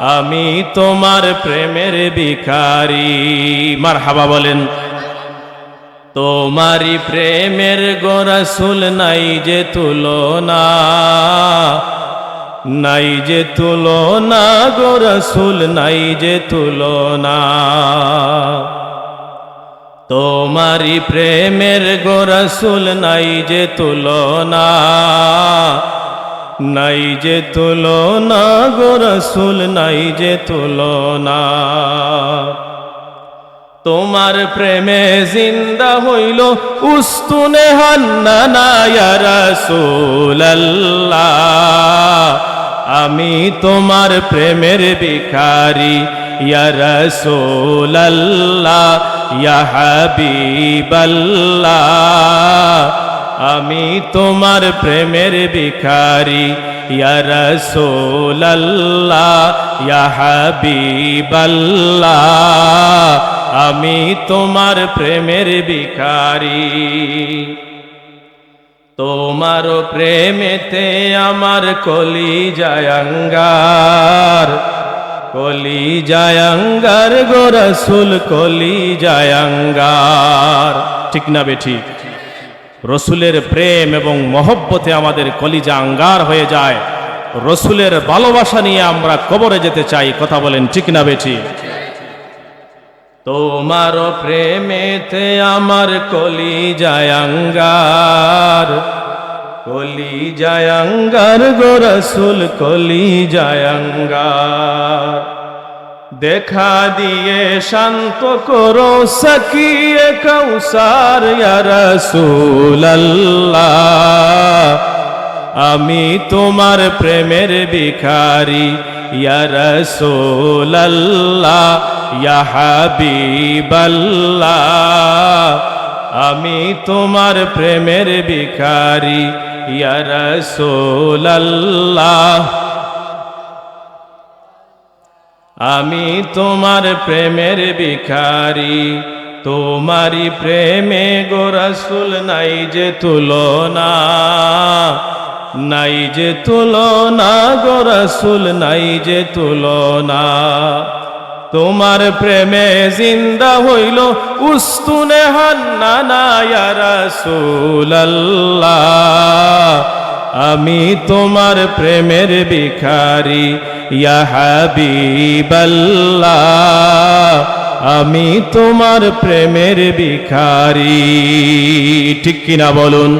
আমি তোমার প্রেমের ভিখারি। মার হাবা বলেন। তোমারি প্রেমের গোরসুল নাই যে তুলনা। নাই যে তুলনা গোরসুল নাই যে তুলনা। তোমারি প্রেমের গোরসুল নাই যে তুলনা। নাই যে তুলনা গোরসুল নাই যে তুলনা। তোমার প্রেমে জিন্দা হইল উস্তুনে হান্নানায়ারসুল্লাহ আমি তোমার প্রেমের ভিখারি ইয়ারসুল্লাহ ইয়া হাবিবাল্লাহ। আমি তোমার প্রেমের ভিখারি ইয়ারসুল্লাহ ইয়া হাবিবাল্লাহ। আমি তোমার প্রেমের ভিখারি। তোমার প্রেমেতে আমার কলি জায়ঙ্গার কলি জায়ঙ্গার গোরসুল কলি জায়ঙ্গার ঠিক না বেঠিক রসুলের প্রেম এবং মহব্বতে আমাদের কলিজা আঙ্গার হয়ে যায়। রসুলের ভালোবাসা নিয়ে আমরা কবরে যেতে চাই, কথা বলেন ঠিক না বেঠি? তোমার প্রেমেতে আমার কলি জায়ঙ্গার কলি জায়ঙ্গার গো রসুল কলি জায়ঙ্গার দেখা দিয়ে শান্ত করো সকিয়ে কৌসার রসুল্লাহ আমি তোমার প্রেমের ভিখারি রসুল্লাহ হাবিবাল্লাহ। আমি তোমার প্রেমের ভিখারি রসুল্লাহ আমি তোমার প্রেমের ভিখারি তোমারি প্রেমে গোরসুল নাই যে তুলনা, নাই যে তুলনা গোরসুল নাই যে তুলনা। তোমার প্রেমে জিন্দা হইল উস্তুনে হান্না রসুল্লাহ আমি তোমার প্রেমের ভিখারি ইয়াহাবিবাল্লা আমি তোমার প্রেমের ভিখারি। ঠিক কিনা বলুন?